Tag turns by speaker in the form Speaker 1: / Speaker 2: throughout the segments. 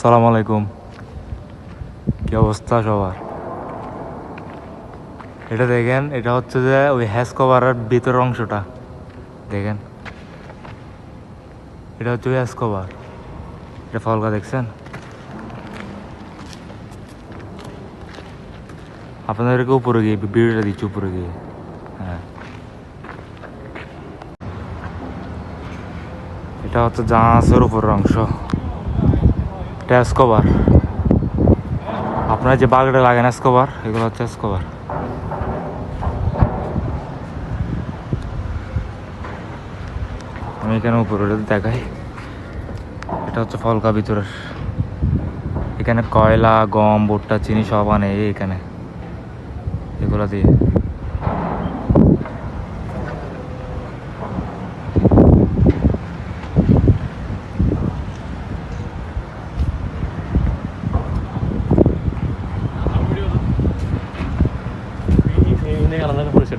Speaker 1: আসসালামু আলাইকুম। কি অবস্থা সবার? এটা দেখেন, এটা হচ্ছে যে ওই হ্যাস কভারের ভিতরের অংশটা। দেখেন। এটা হচ্ছে হ্যাস কভার এটা ফলকা দেখছেন? আপনাদেরকে উপরে গিয়ে, ভিডিওটা দিচ্ছি উপরে গিয়ে। হ্যাঁ। এটা হচ্ছে জাহাজের উপরের অংশ। এটা স্কোবার আপনার যে বাগড়ে লাগেন স্কোবার এগুলো হচ্ছে স্কোবার আমি এখানে উপরে দেখাই। এটা হচ্ছে ফলকা ভিতরের। এখানে কয়লা, গম, ভুট্টা, চিনি সব আনে এখানে। এগুলো দিয়ে।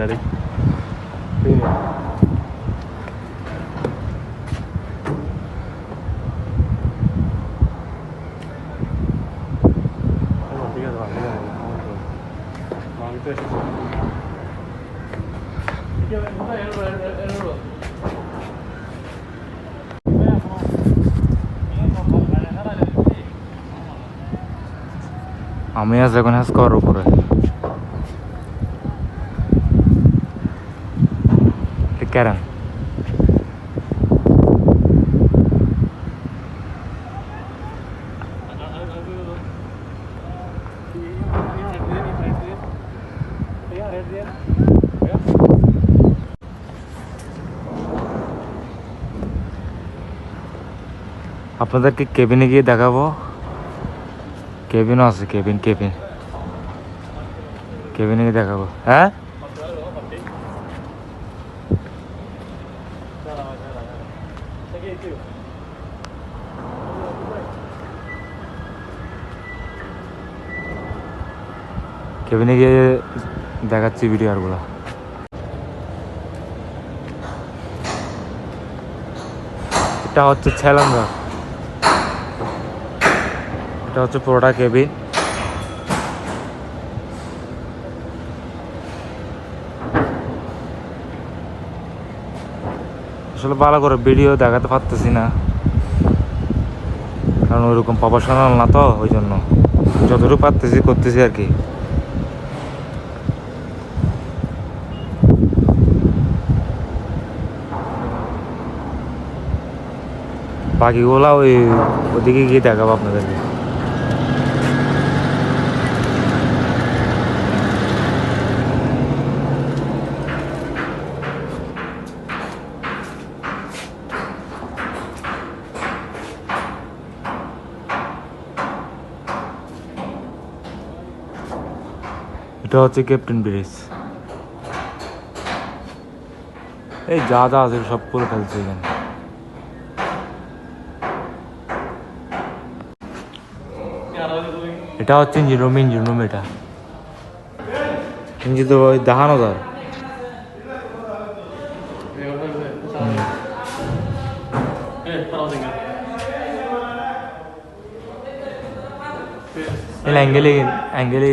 Speaker 2: daddy. Yeah.
Speaker 1: আমি আজ এখন হাস করার উপরে ক্যারান আপনাদেরকে কেবিনে গিয়ে দেখাবো কেবিনও আছে কেবিন কেবিন কেবিনে গিয়ে দেখাবো হ্যাঁ কেবিনে গিয়ে দেখাচ্ছি ভিডিও আরগুলো এটা হচ্ছে ছেলাঙ্গা। এটা হচ্ছে পুরোটা কেবিন। আসলে ভালো করে ভিডিও দেখাতে পারতেছি না। কারণ ওইরকম প্রফেশনাল না তো ওই জন্য যতটুকু পারতেছি, করতেছি আর কি। বাকিগুলা ওই ওদিকে গিয়ে দেখাবো আপনাদেরকে। এটা হচ্ছে ক্যাপ্টেন ব্রিজ এই যা যা আছে সব করে ফেলছে এখানে। এটা হচ্ছে ইঞ্জিন রুম ইঞ্জিন রুম এটা। ইঞ্জিন তো ওই দেখানো যায়। এই অ্যাঙ্গেলে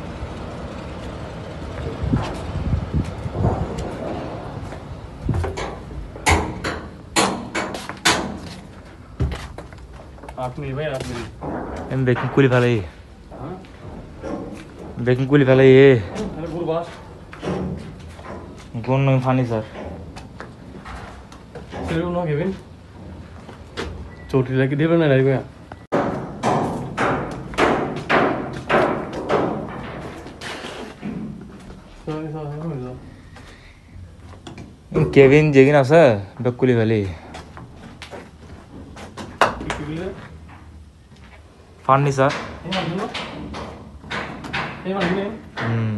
Speaker 1: আমি বেকিং কুলি ফেলাই
Speaker 2: হ্যাঁ
Speaker 1: বেকিং কুলি ফেলাই এ
Speaker 2: আরে গুরু বাস
Speaker 1: কোন নয় ফানি স্যার
Speaker 2: সেরকম না কেবিন চৌটি লাগি দেবে না রাইবে
Speaker 1: কেবিন যেগিন আছে বেক কুলি ফার্নিচার হুম